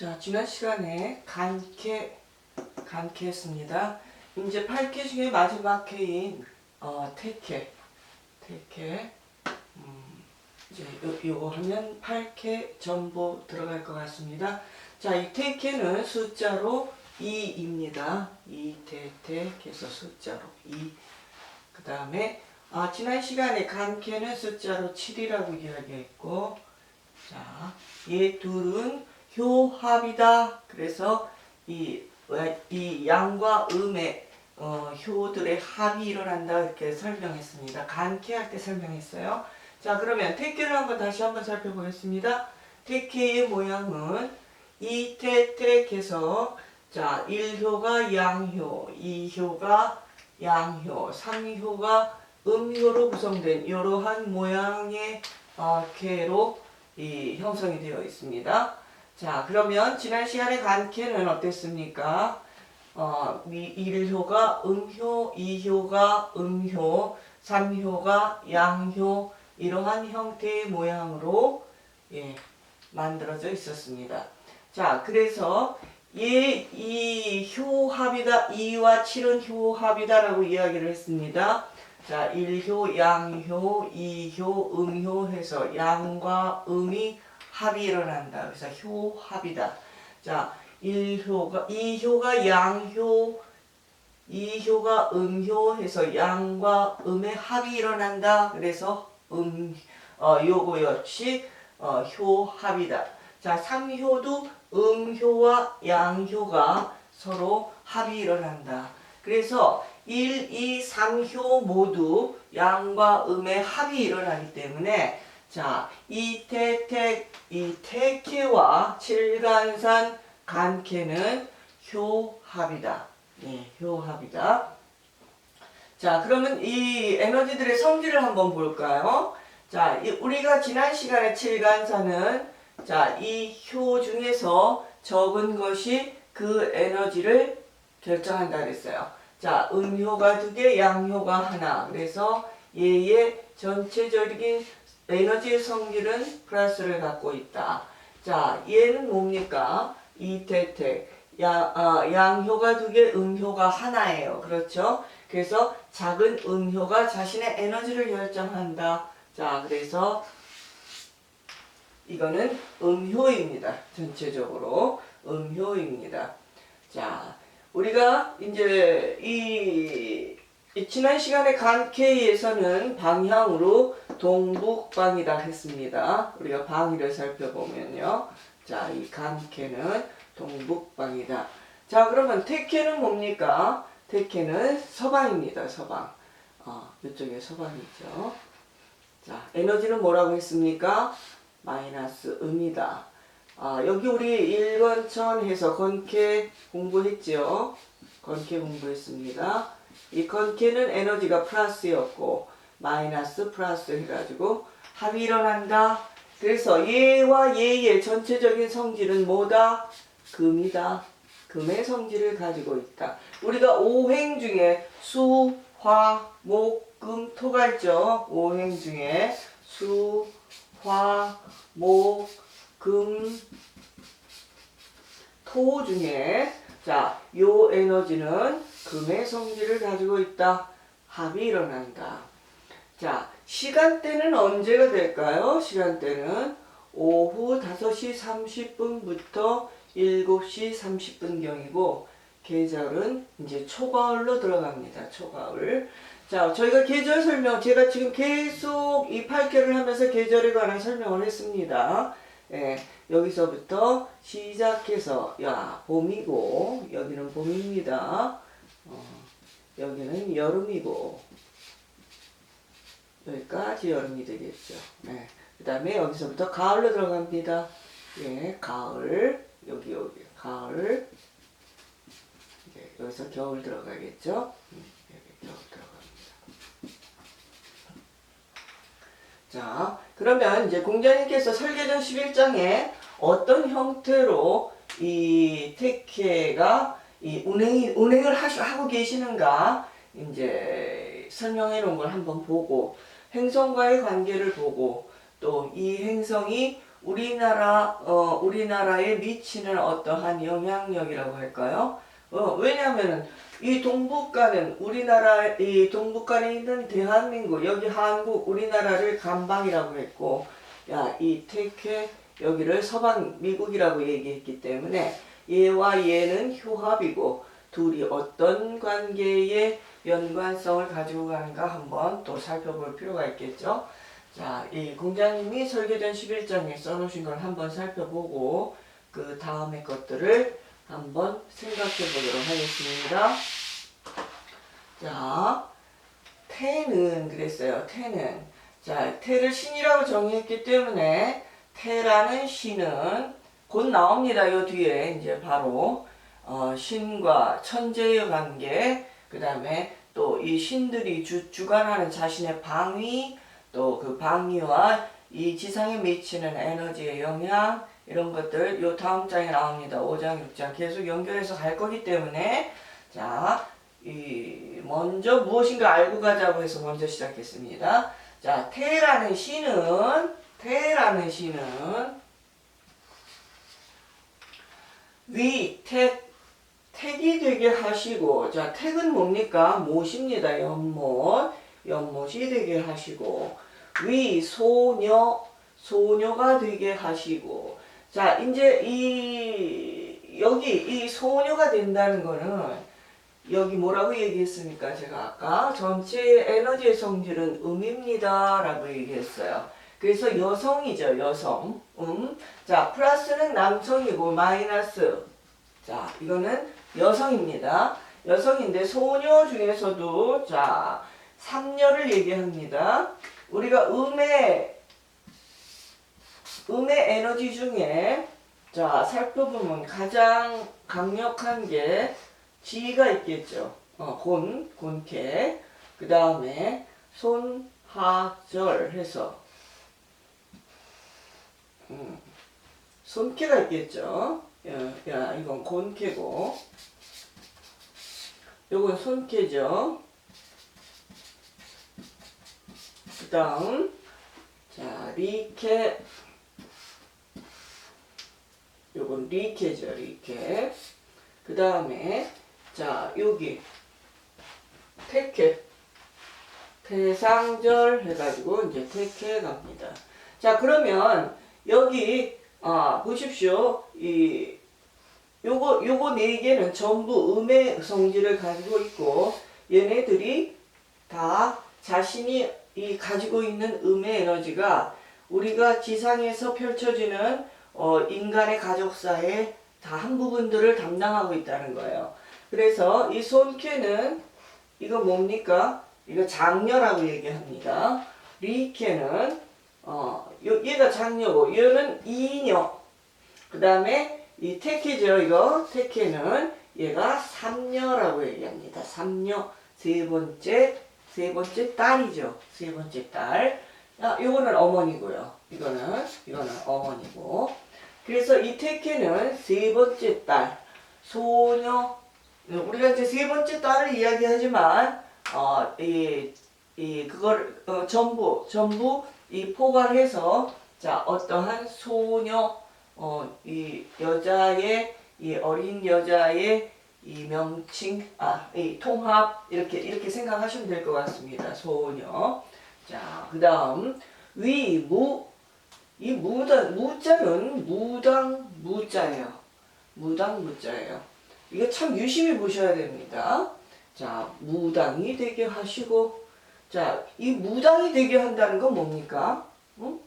자, 지난 시간에 간캐, 간캐했습니다. 이제 8캐 중에 마지막 캐인, 어, 태캐, 태캐, 음, 이제 요, 요거 하면 8캐 전부 들어갈 것 같습니다. 자, 이 태캐는 숫자로 2입니다. 2, 태, 태, 해서 숫자로 2. 그 다음에, 아, 지난 시간에 간캐는 숫자로 7이라고 이야기했고, 자, 얘 둘은 효합이다. 그래서 이, 왜- 이 양과 음의 어, 효들의 합이 일어난다 이렇게 설명했습니다. 간케할 때 설명했어요. 자 그러면 택계를 한번 다시 한번 살펴보겠습니다. 택계의 모양은 이택택해서 자 1효가 양효, 2효가 양효, 3효가 음효로 구성된 이러한 모양의 어, 개로 이 형성이 되어 있습니다. 자, 그러면 지난 시간에 간캐는 어땠습니까? 어, 미, 1효가 음효, 2효가 음효, 3효가 양효, 이러한 형태의 모양으로 예, 만들어져 있었습니다. 자, 그래서 이, 이 효합이다, 2와 7은 효합이다라고 이야기를 했습니다. 자, 1효, 양효, 2효, 음효 해서 양과 음이 합이 일어난다. 그래서 효합이다. 자, 1효가 2효가 양효, 2효가 음효 해서 양과 음의 합이 일어난다. 그래서 음, 어, 요거 역시 어, 효합이다. 자, 3효도 음효와 양효가 서로 합이 일어난다. 그래서 1, 2, 3효 모두 양과 음의 합이 일어나기 때문에 자, 이 태택, 이 태케와 칠간산 간케는 효합이다. 예, 효합이다. 자, 그러면 이 에너지들의 성질을 한번 볼까요? 자, 이 우리가 지난 시간에 칠간산은 자, 이 효 중에서 적은 것이 그 에너지를 결정한다 그랬어요. 자, 음효가 두 개, 양효가 하나. 그래서 얘의 전체적인 에너지의 성질은 플러스를 갖고 있다. 자, 얘는 뭡니까? 이태택. 야, 아, 양효가 두 개, 음효가 하나예요. 그렇죠? 그래서 작은 음효가 자신의 에너지를 결정한다. 자, 그래서 이거는 음효입니다. 전체적으로 음효입니다. 자, 우리가 이제 이, 이 지난 시간에 간케에서는 방향으로 동북방이다 했습니다. 우리가 방위를 살펴보면요. 자, 이 간케는 동북방이다. 자, 그러면 태케는 뭡니까? 태케는 서방입니다. 서방. 어, 이쪽에 서방이죠. 자, 에너지는 뭐라고 했습니까? 마이너스 음이다. 아, 여기 우리 1번천 해서 건캐 공부했죠. 건캐 공부했습니다. 이 건캐는 에너지가 플러스였고 마이너스 플러스 해가지고 합이 일어난다. 그래서 얘와 얘의 전체적인 성질은 뭐다? 금이다. 금의 성질을 가지고 있다. 우리가 오행 중에 수, 화, 목, 금, 토가 있죠. 오행 중에 수, 화, 목, 금, 토 중에 자, 요 에너지는 금의 성질을 가지고 있다. 합이 일어난다. 자, 시간대는 언제가 될까요? 시간대는 오후 5시 30분부터 7시 30분경이고 계절은 이제 초가을로 들어갑니다. 초가을. 자, 저희가 계절 설명, 제가 지금 계속 이 8개를 하면서 계절에 관한 설명을 했습니다. 예, 여기서부터 시작해서, 야, 봄이고, 여기는 봄입니다. 어, 여기는 여름이고, 여기까지 여름이 되겠죠. 네. 그 다음에 여기서부터 가을로 들어갑니다. 예, 가을, 여기, 여기, 가을. 예, 여기서 겨울 들어가겠죠. 음, 여기 겨울 들어갑니다. 자, 그러면 이제 공자님께서 설계전 11장에 어떤 형태로 이 택해가 이 운행이, 운행을 하시, 하고 계시는가 이제 설명해 놓은 걸 한번 보고 행성과의 관계를 보고 또 이 행성이 우리나라 어 우리나라에 미치는 어떠한 영향력이라고 할까요? 어 왜냐하면 이 동북가는 우리나라 이 동북간에 있는 대한민국 여기 한국 우리나라를 간방이라고 했고 야이 태케 여기를 서방 미국이라고 얘기했기 때문에 얘와 얘는 효합이고 둘이 어떤 관계의 연관성을 가지고 가는가 한번 또 살펴볼 필요가 있겠죠. 자, 이 공자님이 설계된 11장에 써놓으신 걸 한번 살펴보고 그 다음의 것들을 한번 생각해 보도록 하겠습니다. 자, 태는 그랬어요. 태는 자, 태를 신이라고 정의했기 때문에 태라는 신은 곧 나옵니다. 요 뒤에 이제 바로 어, 신과 천재의 관계, 그 다음에 또 이 신들이 주, 주관하는 자신의 방위, 또 그 방위와 이 지상에 미치는 에너지의 영향, 이런 것들 요 다음 장에 나옵니다. 5장, 6장 계속 연결해서 갈 거기 때문에 자, 이 먼저 무엇인가 알고 가자고 해서 먼저 시작했습니다. 자, 태라는 신은 태라는 신은 위, 택, 택이 되게 하시고, 자, 택은 뭡니까? 못입니다. 연못. 연못이 되게 하시고, 위, 소녀, 소녀가 되게 하시고, 자, 이제 이, 여기, 이 소녀가 된다는 거는, 여기 뭐라고 얘기했습니까? 제가 아까 전체 에너지의 성질은 음입니다. 라고 얘기했어요. 그래서 여성이죠, 여성. 음. 자, 플러스는 남성이고, 마이너스. 자, 이거는 여성입니다. 여성인데, 소녀 중에서도, 자, 삼녀를 얘기합니다. 우리가 음의, 음의 에너지 중에, 자, 살펴보면 가장 강력한 게 지가 있겠죠. 어, 곤, 곤캐. 그 다음에 손, 하, 절 해서 음, 손캐가 있겠죠. 야, 야, 이건 곤캐고, 요건 손캐죠. 그 다음, 자, 리캐. 요건 리캐죠, 리캐. 그 다음에, 자, 여기, 태캐. 태상절 해가지고, 이제 태캐 갑니다. 자, 그러면, 여기 아 보십시오 이 요거 요거 네 개는 전부 음의 성질을 가지고 있고 얘네들이 다 자신이 이 가지고 있는 음의 에너지가 우리가 지상에서 펼쳐지는 어 인간의 가족사의 다 한 부분들을 담당하고 있다는 거예요. 그래서 이 손캐는 이거 뭡니까? 이거 장녀라고 얘기합니다. 리캐는 어, 요, 얘가 장녀고, 얘는 이녀. 그 다음에 이 태케죠, 이거. 태케는 얘가 삼녀라고 얘기합니다. 삼녀. 세 번째, 세 번째 딸이죠. 세 번째 딸. 아, 요거는 어머니고요. 이거는, 이거는 어머니고. 그래서 이 태케는 세 번째 딸. 소녀. 우리가 이제 세 번째 딸을 이야기하지만, 어, 이, 이, 그걸, 어, 전부, 전부 이 포괄해서 자 어떠한 소녀 어 이 여자의 이 어린 여자의 이 명칭 아이 통합 이렇게 이렇게 생각하시면 될 것 같습니다. 소녀. 자 그다음 위무. 이 무당 무자는 무당 무자예요. 무당 무자예요. 이거 참 유심히 보셔야 됩니다. 자 무당이 되게 하시고 자, 이 무당이 되게 한다는 건 뭡니까? 응?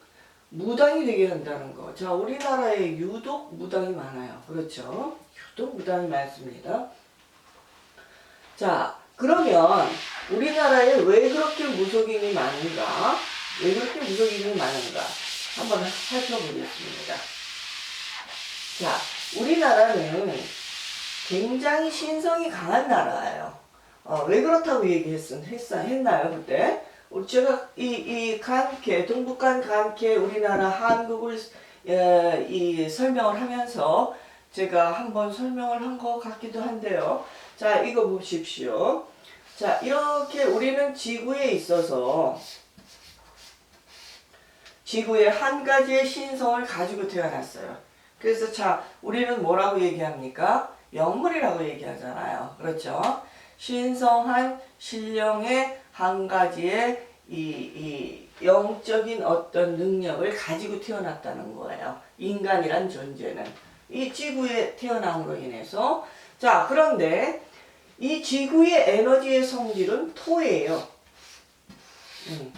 무당이 되게 한다는 거. 자, 우리나라에 유독 무당이 많아요. 그렇죠? 유독 무당이 많습니다. 자, 그러면 우리나라에 왜 그렇게 무속인이 많은가? 왜 그렇게 무속인이 많은가? 한번 살펴보겠습니다. 자, 우리나라는 굉장히 신성이 강한 나라예요. 어, 왜 그렇다고 얘기했, 했, 했나요, 그때? 제가 이, 이 간케, 동북간 간케, 우리나라 한국을, 에, 이 설명을 하면서 제가 한번 설명을 한 것 같기도 한데요. 자, 이거 보십시오. 자, 이렇게 우리는 지구에 있어서 지구의 한 가지의 신성을 가지고 태어났어요. 그래서 자, 우리는 뭐라고 얘기합니까? 영물이라고 얘기하잖아요. 그렇죠? 신성한 신령의 한 가지의 이, 이 영적인 어떤 능력을 가지고 태어났다는 거예요. 인간이란 존재는. 이 지구에 태어남으로 인해서. 자, 그런데 이 지구의 에너지의 성질은 토예요. 음,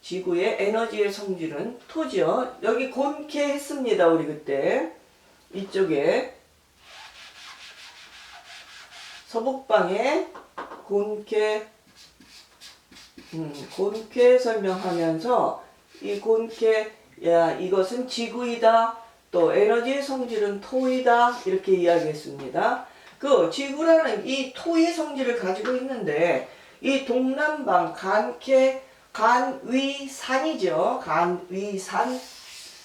지구의 에너지의 성질은 토죠. 여기 곤케 했습니다. 우리 그때. 이쪽에 서북방에 곤케 음, 곤케 설명하면서 이 곤케 야 이것은 지구이다 또 에너지의 성질은 토이다 이렇게 이야기했습니다. 그 지구라는 이 토의 성질을 가지고 있는데 이 동남방 간케 간위산이죠 간위산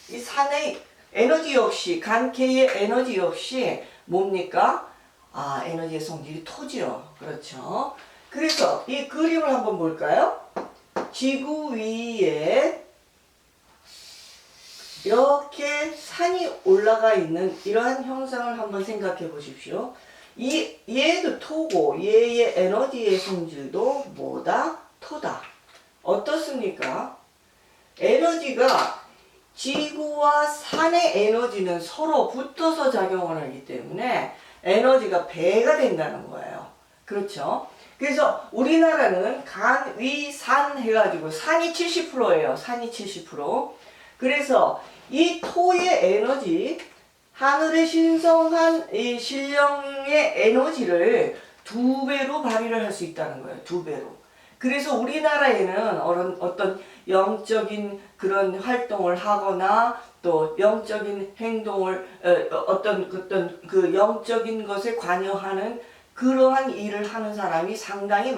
이 산의 에너지 역시 간케의 에너지 역시 뭡니까? 아 에너지의 성질이 토지요 그렇죠. 그래서 이 그림을 한번 볼까요? 지구 위에 이렇게 산이 올라가 있는 이러한 형상을 한번 생각해 보십시오. 이 얘도 토고 얘의 에너지의 성질도 뭐다? 토다. 어떻습니까? 에너지가 지구와 산의 에너지는 서로 붙어서 작용을 하기 때문에 에너지가 배가 된다는 거예요. 그렇죠? 그래서 우리나라는 간, 위, 산 해가지고 산이 70%예요. 산이 70%. 그래서 이 토의 에너지, 하늘의 신성한 이 신령의 에너지를 두 배로 발휘를 할 수 있다는 거예요. 두 배로. 그래서 우리나라에는 어떤 영적인 그런 활동을 하거나 또 영적인 행동을 어, 어떤 어떤 그 영적인 것에 관여하는 그러한 일을 하는 사람이 상당히 많.